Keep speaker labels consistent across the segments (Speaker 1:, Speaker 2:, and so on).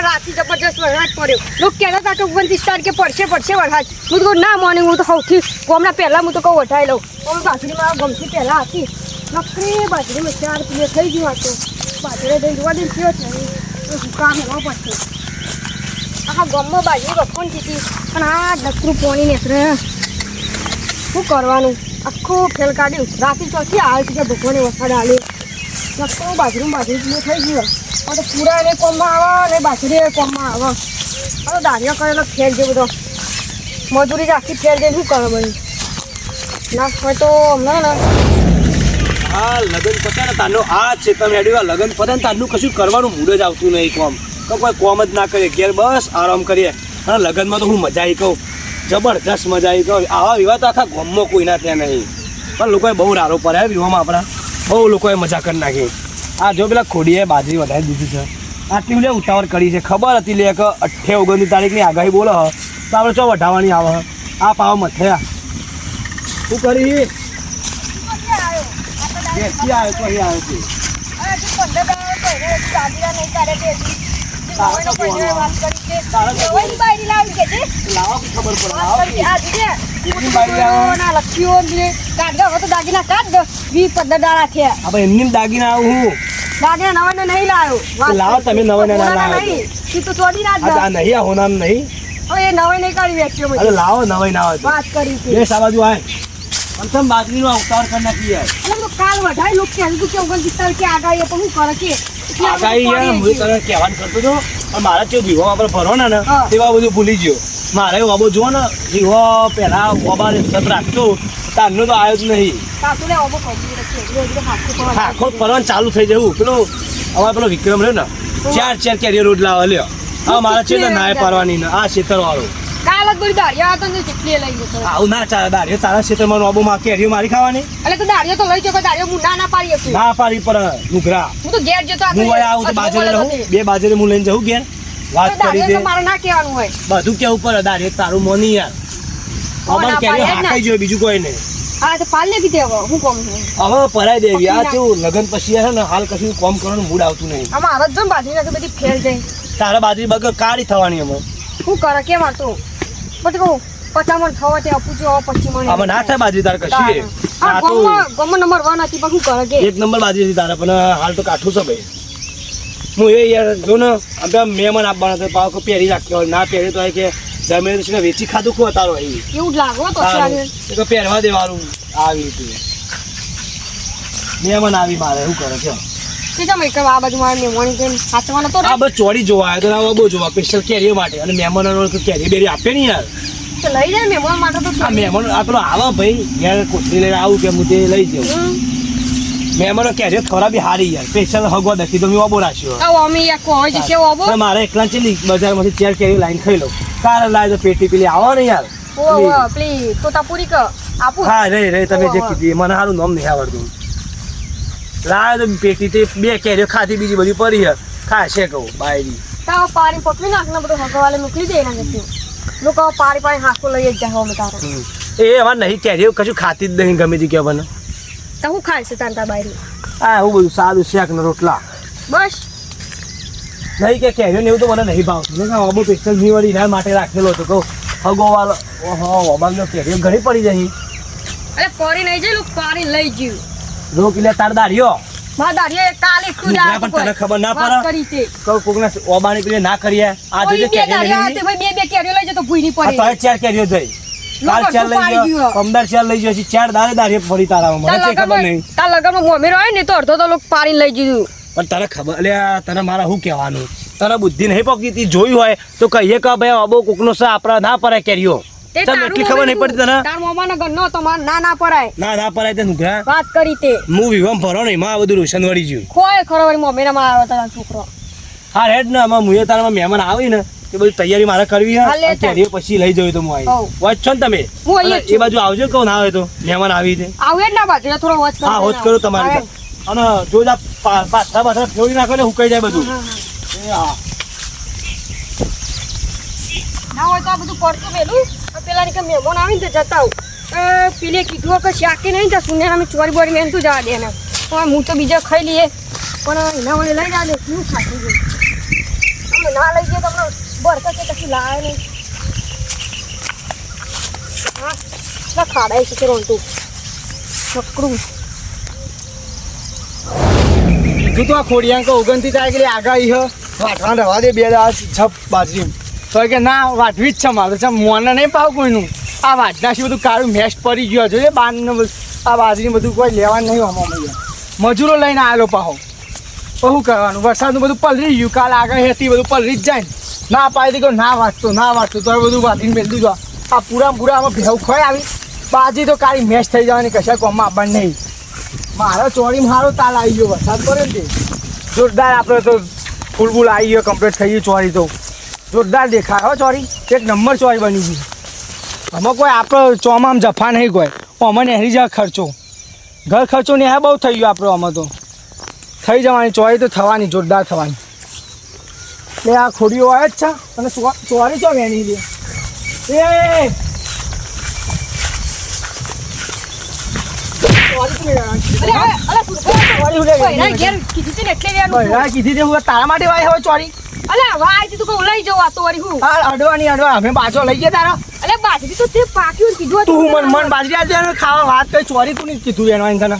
Speaker 1: રાતે જબરજસ્ત વરસાદ પડ્યો. લોકો કહેતા હતા કે ઓગણત્રીસ તારીખે પડશે પડશે વરસાદ. હું તો ના, મોર્નિંગ હું તો સૌથી ગોમના પહેલાં હું તો કહું વઠાઈ લઉં. તો બાજરી મારા ગમતી પહેલાં હતી નકરી બાજરીમાં ચાર પીએ થઈ ગયું હતું બાજરે દઈ જોવા દે, થયો છે તો કામ હોવા પડશે. આખા ગામમાં બાજરી વખોન જીતી પણ આ નકરું પોણી નીકળે શું કરવાનું? આખું ખેલ કાઢ્યું રાતે ચોથી આવે છે કે ભગવાને વરસાદ આવ્યો નકરું બાજરું બાજરી પીએ થઈ ગયું. હવે તો પૂરા એને કોમમાં આવે અને બાજરી કોમમાં આવે. આ તો દાળિયા કરેલો ફેર છે બધો. મજૂરી રાખી ફેર છે શું કરે ભાઈ ના હોય તો હમણાં ને
Speaker 2: હા, લગન પતે ને તારનો આ છે, તમે એડી લગ્ન પતે ને તારનું કશું કરવાનું મૂડ જ આવતું નહીં કોમ. તો કોઈ કોમ જ ના કરીએ, ઘેર બસ આરામ કરીએ. અને લગનમાં તો હું મજા આવી કહું. જબરદસ્ત મજા આવી કહું. આવા વિવાહ તો આખા ગામમાં કોઈના થયા નહીં. પણ લોકોએ બહુ રારો પડે વિવાહમાં આપણા. બહુ લોકોએ મજા કરી નાખી. આ જો પેલા ખોડીએ, બાજરી વધારી દીધી છે. આટલી લે ઉતાવળ કરી છે. ખબર હતી લે કે અઠ્ઠે ઓગણની તારીખની આગાહી બોલો હ. તો આપણે ચો વઢાવવાની આવે આ પાવ મથ્યા શું કરી? બેસી આવ્યો, તો અહીં આવ્યો છે. લાવો કે ખબર પડે લાવો કે.
Speaker 1: દાગીના કાઢ વી પંદર દાડા થયા
Speaker 2: આપણે એમની દાગીના આવું હું
Speaker 1: દાગીના નવા ને નહીં લાવ્યો
Speaker 2: લાવો તમે નવા ને ના લાવો.
Speaker 1: તું તો ચોરી ના દો.
Speaker 2: નહીં આ હોનાર નહીં
Speaker 1: હવે એ નવાઈ નહીં વ્યક્તિઓ
Speaker 2: અરે લાવો નવાઈ ના આવે
Speaker 1: વાત કરી છે
Speaker 2: બે સાબાજુ આય કમસમ બાજરીનો અવતાર કરી નાખી યાર
Speaker 1: એટલે તો કાલ વધારે લોકો કે ઓગણત્રીસ તારીખે આગાહી પણ હું કરે કે
Speaker 2: આગાહી યાર હું તને કહેવાનું કરતો હતો પણ મારા જે વિવો આપણે ભરવાના ને. તેવા બધું ભૂલી ગયો. મારે વાબો જો ને વિવો પહેલા ઓબાર સબ રાખતો તારનો તો આવ્યો જ નહીં. આખો ફરવાનું ચાલુ થઈ જવું પેલો અમારે પેલો વિક્રમ રહ્યો ને ચાર ચાર કેરીઓ રોડ લાવે લ્યો. હા મારા છે ને નાય પારવાની ને આ ખેતર વાળો
Speaker 1: જ બધી દાળિયા હતા ને ચટણી લઈ ગયો
Speaker 2: આવું ના ચાલે દાડીઓ તારા ખેતરમાં નોબો માં કેરીઓ મારી ખાવાની?
Speaker 1: એટલે તો દાળિયો તો લઈ ગયો દાળિયો હું ના ના પાડી શકું.
Speaker 2: ના પાડી પર નુકરા
Speaker 1: હું તો ઘેર જતો
Speaker 2: હું વયા આવું તો બાજરે લઉં બે બાજરે હું લઈને જવું ઘેર. વાત કરી દે.
Speaker 1: મારે ના કહેવાનું હોય.
Speaker 2: બધું કેવું પડે દાડીએ તારું મોની યાર. અમાર કેરીઓ
Speaker 1: પાડે જ ને.
Speaker 2: હાકાઈ જોઈએ બીજું કોઈ નહીં
Speaker 1: હા તો પાલ લેવી દેવો હું કોમ
Speaker 2: હવે પરાઈ દેવી આ કેવું લગન પછી છે ને હાલ કશું કોમ કરવાનું મૂડ આવતું નહીં.
Speaker 1: આમાં હાલત જો બાજરી બધી ફેર જાય
Speaker 2: તારા બાજરી બગર કાળી થવાની અમે
Speaker 1: શું કરે કેમ હતું પછી કહું પચામણ થવા તે આપું પછી મને
Speaker 2: આમાં ના થાય બાજરી તારે કશી આ તો
Speaker 1: ગમમાં ગમમાં નંબર વન હતી પણ શું કરે કે
Speaker 2: એક નંબર બાજરી હતી તારે પણ હાલ તો કાઠું છે ભાઈ. હું એ યાર જો ને આપણે મહેમાન આપવાના તો પાવ પહેરી રાખ્યો ના પહેરી તો કે જમીન છે વેચી ખાધું ખો તારો અહીં.
Speaker 1: એવું લાગો તો
Speaker 2: એ તો પહેરવા દેવાનું આવી રીતે. મહેમાન આવી મારે શું કરે છે?
Speaker 1: કે એક આ બાજુ મારે કેમ સાચવાનો તો
Speaker 2: આ બસ ચોરી જોવા આવ્યો તો આ બહુ જોવા સ્પેશિયલ કેરીઓ માટે. અને મહેમાનોનો કેરી બેરી આપે નહીં યાર.
Speaker 1: તો લઈ જાય મહેમાન માટે તો
Speaker 2: આ મહેમાનો આ પેલો આવા ભાઈ. ઘેર કોથળી લઈને આવું કે હું તે લઈ જાઉં.
Speaker 1: હમ.
Speaker 2: મહેમાનો કેરીઓ થોડા બી હારી યાર. સ્પેશિયલ હગવા દખી તો મેં ઓબો રાખ્યો.
Speaker 1: આવો અમે યા કોઈ જશે ઓબો
Speaker 2: મારે એકલા ચેલી બજારમાંથી ચાર કેરી લાઈન ખાઈ લઉં. કાર લાય તો પેટી પેલી આવો ને યાર.
Speaker 1: ઓ પ્લીઝ તો તાપુરી કર આપું?
Speaker 2: હા રે રે તમે જે કીધી મને સારું નામ નહીં આવડતું. લાય તો પેટી તે બે કેરીઓ ખાધી બીજી બધી પડી છે. ખાશે કહું બાયરી
Speaker 1: તાવ પારી પકડી નાખ ને બધું હગવાલે મૂકી દે એના નથી લોકો પારી પારી હાકો લઈ જ જાય અમે તારો.
Speaker 2: એ હવે નહીં કેરીઓ કશું ખાતી જ નહીં ગમે તે કે મને.
Speaker 1: તો હું ખાય છે તાંતા બાયરી
Speaker 2: આ હું બધું સાદું શેક ને રોટલા.
Speaker 1: બસ.
Speaker 2: નહીં કે કેરીઓ ને એવું તો મને નહીં ભાવતું. કહા અમુક સ્પેશિયલ મી વળી એના માટે રાખેલો હતો. કહું હગોવાલો ઓહો અમારનો કેરીઓ ઘણી પડી જઈ
Speaker 1: અરે પરી નહીં જાય લોકો પારી લઈ ગયું.
Speaker 2: રોક લે તાર દાઢીઓ.
Speaker 1: મારા દાઢીએ કાલે ખુદ
Speaker 2: પણ તને ખબર ના પડે?
Speaker 1: વાત કરી તે.
Speaker 2: કહું પેલી ના કરીએ. આ જોજે કેરીઓ લઈ
Speaker 1: ભાઈ બે બે કેરીઓ લઈ જતો ભૂઈ
Speaker 2: આ
Speaker 1: પડી.
Speaker 2: તોય ચાર કેરીઓ જઈ. કાલ ચાર લઈ ગયો.
Speaker 1: ગયો?
Speaker 2: પમદાર ચાર લઈ ગયો ચાર દાડે દાડે ફરી તારા મને છે ખબર નહીં.
Speaker 1: તાર લગનમાં મોમેરો હોય ને તો અડધો તો લોકો પાડીને લઈ જીધું
Speaker 2: પણ તને ખબર આ તને મારા શું કહેવાનું? તને બુદ્ધિ નહીં પકડી જોયું હોય તો કહીએ કે ભાઈ અબો કોકનો છે આપણા ના પડે કેરીઓ.
Speaker 1: તે
Speaker 2: તમને એટલી ખબર નહીં પડતી તને?
Speaker 1: તાર મોમાનો ગન્નો તો માર ના ના પડાય
Speaker 2: ના ના પરાય તે નુકરા
Speaker 1: વાત કરી તે.
Speaker 2: હું વિવામ ભરો નહીં માં બધું રોશન વળી ગયું
Speaker 1: ખોય ખરો વળી મોમેરા માં આવ્યો તારો છોકરો.
Speaker 2: હા રેડ ને આમાં મુએ તારામાં મહેમાન આવી ને એ બધી તૈયારી મારે કરવી
Speaker 1: હે.
Speaker 2: કેરીઓ પછી લઈ જવું તો હું આવી.
Speaker 1: હોવ.
Speaker 2: છો ને તમે? એ બાજુ આવજો કહું ના આવે તો. મહેમાન આવી છે
Speaker 1: આવે જ ના બાજુ થોડો વોચ
Speaker 2: હા હોજ કરો તમારે. અને જો પાછા પાછા ફેરવી નાખો ને હુકાઈ જાય બધું. હા.
Speaker 1: ના હોય તો આ બધું પડતું પેલું પેલા કે મહેમાન આવીને તો જતા આવું. પેલે કીધું કે શાકી નહીં ત્યાં સુને અમે ચોરી બોરી મેં તું જવા દે ને હું તો બીજા ખાઈ લઈએ. પણ એના વડે લઈ જાય શું ખાતું છે તમે ના લઈ ગયો તમને બરકત છે કશું લાવે નહીં. હા ખાડાય છે રોંટું. નકરું.
Speaker 3: કીધું તો આ ખોડિયાંક ઓગણત્રીસ તારીખ આગાહી હ. વાટવા રવા દે, બે દાસ છપ બાજરી તો કે ના વાટવી જ છે મારે છે, મોને નહીં પાવ કોઈનું. આ વાટના શું બધું કાળું મેશ પડી ગયો જોઈએ બાર આ બાજરી બધું કોઈ લેવાનું નહીં આમાં મજૂરો લઈને આવેલો પાહો. બહુ કરવાનું? વરસાદનું બધું પલરી ગયું, કાલ આગળ હતી બધું પલરી જ જાય ના. પાડી દીધો, ના વાંચતો ના વાંચતો. તો બધું વાંચીને મેળ દીધું. આ પૂરા પૂરા આમાં ભેવ ખોય આવી. બાજી તો કાળી મેચ થઈ જવાની, કશા કોમમાં આવવાનું નહીં. મારો ચોરી મારો તાલ આવી ગયો, વરસાદ પડે ને જોરદાર આપણે તો ફૂલ ફૂલ આવી ગયો કમ્પ્લીટ થઈ ગયું ચોરી તો. જોરદાર દેખાય હો ચોરી. એક નંબર ચોરી બની ગઈ. આમાં કોઈ આપણો ચોમામ જફા નહીં કોઈ. આમાં નહેરી જાય ખર્ચો. ઘર ખર્ચો ને બહુ થઈ ગયો આપણો આમાં તો. થઈ જવાની ચોરી તો થવાની જોરદાર થવાની. એટલે આ ખોડીઓ આવે જ છે. અને ચોરી ચો વેણી લે. એ! તારા માટે વાય હવે ચોરી.
Speaker 1: અલે વાય તું કો લઈ આ તો હું.
Speaker 3: આ અડવાની અડવા અમે પાછો લઈ ગયા તારા.
Speaker 1: અલે બાજરી તો તે પાક્યું કીધું
Speaker 3: તું મન મન બાજરી આજે ખાવા વાત કઈ ચોરી તું નહીં કીધું વેણવાની તને.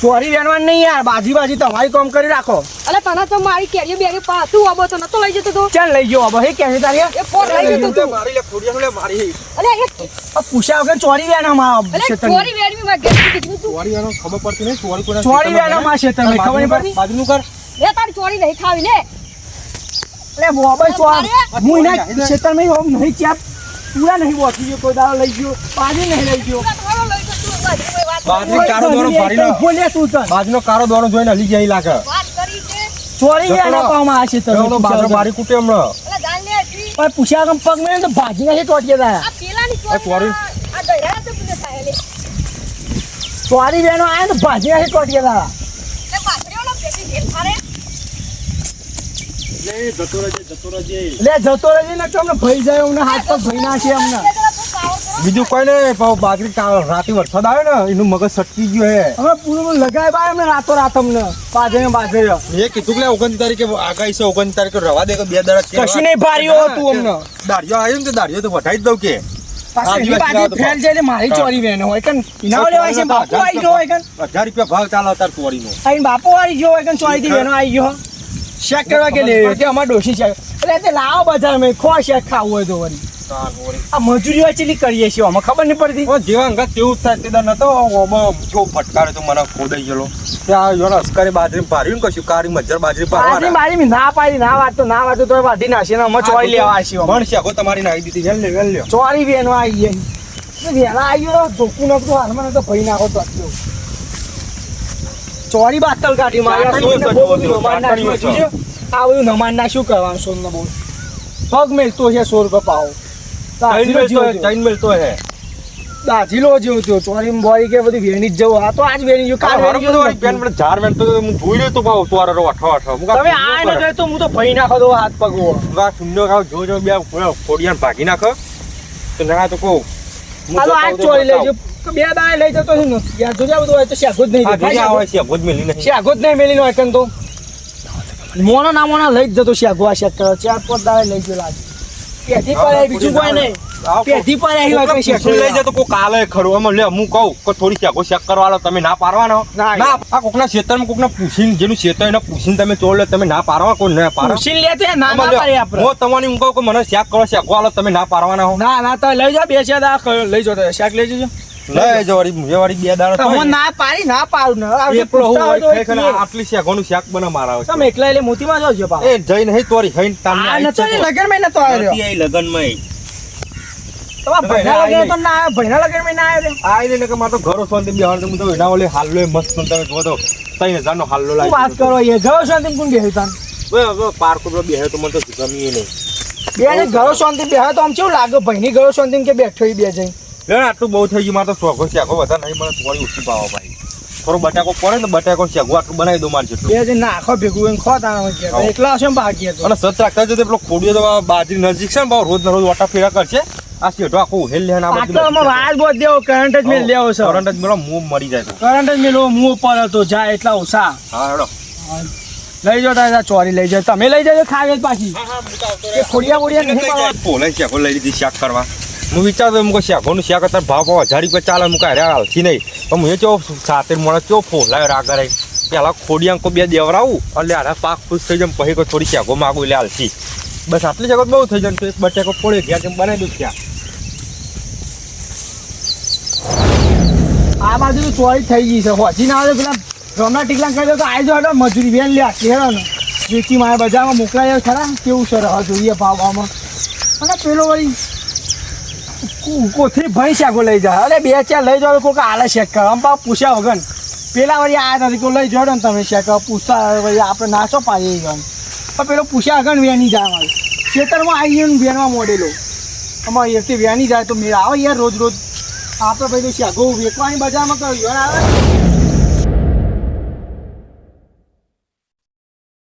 Speaker 3: ચોરી વેણવાની નહીં યાર બાજી બાજી તમારી કામ કરી રાખો.
Speaker 1: અલે તને તો મારી કેરી બેરી પા તું આબો તો નતો લઈ જતો તો.
Speaker 3: ચાલ લઈ ગયો આબો હે કેરી તારી
Speaker 1: એ ફોન લઈ જતો તું.
Speaker 4: મારી લે ખોડિયા લે મારી
Speaker 1: અલે એ
Speaker 3: પૂછ્યા વગર ચોરી વેણા માં
Speaker 1: અલે ચોરી વેરી માં ગેસ કીધું તું.
Speaker 4: ચોરી વાળો ખબર પડતી નહીં ચોરી કોના
Speaker 3: ચોરી વેણા માં છે તને ખબર નહીં પડતી
Speaker 4: બાજુનું કર.
Speaker 1: એ તારી ચોરી નહીં ખાવી ને
Speaker 3: મોબાઈલ ચોર
Speaker 1: અરે,
Speaker 3: હું એના ખેતરમાં હોમ નહીં ચાપ પૂરા નહીં પહોંચી ગયો કોઈ દાડો લઈ ગયો પાણી નહીં લઈ ગયો.
Speaker 4: દોરો
Speaker 3: તું
Speaker 4: બાજુનો કાળો દોણો જોઈને હલી જાય લાગે.
Speaker 1: વાત કરી છે.
Speaker 3: ચોરી વેણા પાવામાં આ છે
Speaker 4: બાજરો
Speaker 3: તમે
Speaker 4: મારી હમણાં.
Speaker 3: પણ પૂછ્યા વગર પગ મેળે તો ભાજી નાખી
Speaker 1: પેલાની
Speaker 4: આ ચોરી.
Speaker 1: દૈરા તો
Speaker 3: વેણો આયા તો ભાજી નાખી ટોટીએ તારા
Speaker 1: એ બાજરીઓનો પેટી ઘેર થારે
Speaker 4: લે જતો રહેજે જતો રહેજે
Speaker 3: લે જતો રહેજે ને તમને ભઈ જાય અમને હાથ પર ભઈ નાખે અમને.
Speaker 4: બીજું કોઈ પણ બાજરી રાતે વરસાદ આવ્યો ને એનું મગજ સટકી ગયું હે.
Speaker 3: અમે પૂરું લગાય ભાઈ અમને રાતો રાત અમને ને પાછળ
Speaker 4: એ કીધું કે ઓગણ તારીખે આગાહી છે ઓગણ તારીખે રવા દે કે બે દાડા
Speaker 3: કશું નહીં ભાર્યો હતું અમને.
Speaker 4: દાડિયો આવ્યો ને તો દાડિયો તો વટાઈ જ દઉં કે.
Speaker 3: મારી ચોરી વેને હોય લેવાય છે બાપુ આવી ગયો હોય કન
Speaker 4: હજાર રૂપિયા ભાવ ચાલો તાર ચોરી
Speaker 3: નો બાપુ આવી ગયો હોય કન ચોરી થી બેનો આવી ગયો. શેક કરવા કે લે કે અમાર ડોશી છે. એટલે તે લાવો બજાર મેં. ખો શેક ખાવું હોય તો વળી. આ મજૂરી વાંચેલી કરીએ છીએ અમે ખબર નહીં પડતી.
Speaker 4: ઓ જેવા અંગત તેવું જ થાય. તેદા નતો ઓમાં જો ફટકારે તો મને ખોદાઈ ગયેલો. અસ્કરે બાજરી પાર્યું કશું? કારી મજ્જર બાજરી
Speaker 3: બાજરી
Speaker 4: પારવાના
Speaker 3: બાજરી ના પાડી ના વાળતો ના વાળતો તો વાઢી નાખશે. ને અમે ચોરી લેવા અમે.
Speaker 4: પણ શાકો તમારી નાખી દીધી. વેલ લે વેલ લ્યો.
Speaker 3: ચોરી આવી ગઈ વેલા આવી ગયો ધોકું નતું હાલમાં તો ભઈ નાખો તો. ચોરી બાતલ કાઢી મારી. આ
Speaker 4: ચાટણીઓ
Speaker 3: સોનને
Speaker 4: તો
Speaker 3: બહુ
Speaker 4: જુઓ,
Speaker 3: બધું નમાડ
Speaker 4: ચાટણીઓ
Speaker 3: નાખ્યું છે. આ બધું નમાડ ના શું કરવાનું સોનને બોલ પગ મેલતો છે સો રૂપિયા પાવો
Speaker 4: જૈન મેલતો હે,
Speaker 3: દાજીલો જેવું થયો. ચોરી બોરી કે બધી વેણી જ જવું. આ તો આજ વેણી ગયું કાલ વેણી ગયું
Speaker 4: પેન મને ઝાર વેણતો તો હું રહ્યો તો પાવ તોરારો અઠો અઠો
Speaker 3: તમે આ ન ગયો તો હું તો ભઈ નાખો તો હાથ પગ ઓળો.
Speaker 4: વા સુંદર ખાવ જો જો બે ફોડિયાને ભાગી નાખો. તો ના તો કહું હું
Speaker 3: આ તો
Speaker 4: જતો
Speaker 3: આજ ચોરી લઈ બે દાય લઈ જતો ને યાર જોજે બધું હોય તો શેગો જ નહીં
Speaker 4: આ
Speaker 3: શેગો.
Speaker 4: ભોજ મેલી નહીં
Speaker 3: શેગો જ નહીં મેલી તો મોનો ના મોના લઈ જ જતો શેગો આ શેક ચાર પાંચ દાડે લઈ ગયો લાગે પેઢી પર આવી બીજું કોઈ નહીં. પેઢી પર આવી હોય કોઈ શેક
Speaker 4: લઈ જતો કોઈ કાલે ખરું. એમાં લે હું કહું કે થોડી શેકો શેક કરવા લો તમે ના પારવાનો
Speaker 3: ના,
Speaker 4: આ કોકના ક્ષેત્રમાં કોકના પૂછીને જેનું ક્ષેત્ર એને પૂછીને તમે ચોર લે તમે ના પારવા કોઈ ના પારો
Speaker 3: પૂછીને લે તો ના ના
Speaker 4: આમાં
Speaker 3: આપણે.
Speaker 4: હું તમારી હું કહું કે મને શેક કરો શેકો આલો તમે ના પારવાના હો.
Speaker 3: ના ના તો લઈ જાઓ બે દાડા લઈ જાઓ શેક લઈ જજો.
Speaker 4: લઈ જો વળી એ વળી બે દાડા
Speaker 3: તમે. ના પાડી ના પાડું ને આ
Speaker 4: એ
Speaker 3: જે પૂછતા હોય તો
Speaker 4: હોય,
Speaker 3: એ
Speaker 4: ખરેખર
Speaker 3: કીએ.
Speaker 4: આટલી શેકોનું શાક બને મારા
Speaker 3: તમે એકલા એટલે મોતીમાં જોજો પાછો.
Speaker 4: એ જઈ નહીં તોરી હઈને તામને
Speaker 3: આ નતો
Speaker 4: જ
Speaker 3: ને
Speaker 4: તો.
Speaker 3: લગનમાં નતો આવ્યો
Speaker 4: નથી આવી લગનમાં.
Speaker 3: તમારા ભૈના લગન તો ના આવ્યો ભૈના લગનમાં ના આવ્યો
Speaker 4: આઈ ને કે મારે તો ઘરો શાંતિ બેહાડ હું તો એના ઓલે હાલ્લો એ મસ્ત તમે જો તો ત્રણ હજારનો હાલ્લો
Speaker 3: શું વાત
Speaker 4: લાવી
Speaker 3: કરો એ ઘરો શાંતિ કોણ બેહ્યું તાન?
Speaker 4: પાર્ક ઉપર બેહે તો મને તો ગમી નહીં
Speaker 3: બે ને ઘરો શાંતિ બેહ્યો તો આમ કેવું લાગે? ભાઈની ઘરો શાંતિ કે બેઠો ઈ બે જઈ.
Speaker 4: લે આટલું બહુ થઈ ગયું મારે તો શોખો શેકો બધા નહીં મને થોડી ઓછી પાવો ભાઈ. થોડો બટાકો પડે ને બટાકો શેકો આટલું બનાવી દો મારે
Speaker 3: બે જણ નાખો ભેગું એને ખો તાણ એકલા હશે બાકી
Speaker 4: અને સત રાખતા જતો પેલો ખોડિયો તો બાજરી નજીક છે ને ભાવ રોજ ને રોજ ઓટા ફેરા કરશે. આ શેઠો આખું ઉહેલ લે ને આ બધું
Speaker 3: વાર બોધ દેવો કરંટ જ મેં લેવો છે.
Speaker 4: કરંટ જ મેળો મું મરી જાય
Speaker 3: કરંટ જ મેળો મું ઉપર હતો જાય એટલા ઓછા
Speaker 4: હા હેડો.
Speaker 3: લઈ જાઓ તારે ચોરી લઈ જાઓ. તમે લઈ જાજો ખાવે પાછી. ખોડિયા બોડિયા નહીં.
Speaker 4: પોલે શેકો લઈ લીધી શાક કરવા હું વિચારતો એમ શેકોનું શાક અત્યારે ભાવ ભાવ હજાર રૂપિયા ચાલે હું કાંઈ હાલથી નહીં. પણ હું ચો સાથે મળે ચો ફોલાયો રાગ કરે પેલા ખોડિયા કો બે દેવરાવું એટલે આના પાક ખુશ થઈ જાય પછી કોઈ થોડી શેકો માગું એટલે હાલથી. બસ આટલી જગત બહુ થઈ જાય તો એક બટેકો પડે ગયા તેમ બનાવી દઉં ત્યાં
Speaker 3: આ બાજુ તો ચોરી થઈ ગઈ છે. હોજી ના આવે પેલા રમણા ટીકલા કહી દો તો આવી જાવ મજૂરી બેન લે આટલી હેરો વેચી મારે બજારમાં મોકલાય ખરા? કેવું છે રહો જોઈએ ભાવ ભાવમાં અને પેલો વળી કુ- ભાઈ શાકો લઈ જાય અરે બે ચાર લઈ જાઓ કોઈક આલે શેક આમ પાછું પૂછ્યા વગર. પેલા વળી આ નથી કોઈ લઈ જાવ ને તમે શેક પૂછતા વળી આપણે નાચો પાડીએ ગયો પણ પેલો પૂછ્યા વગર વેની જાય મારે ખેતરમાં આવી ગયું વેનમાં મોડેલો. અમારે એકથી વેની જાય તો મેળ આવે યાર રોજ રોજ. આપણે ભાઈ શેકો વેચવાની બજારમાં કયો આવે.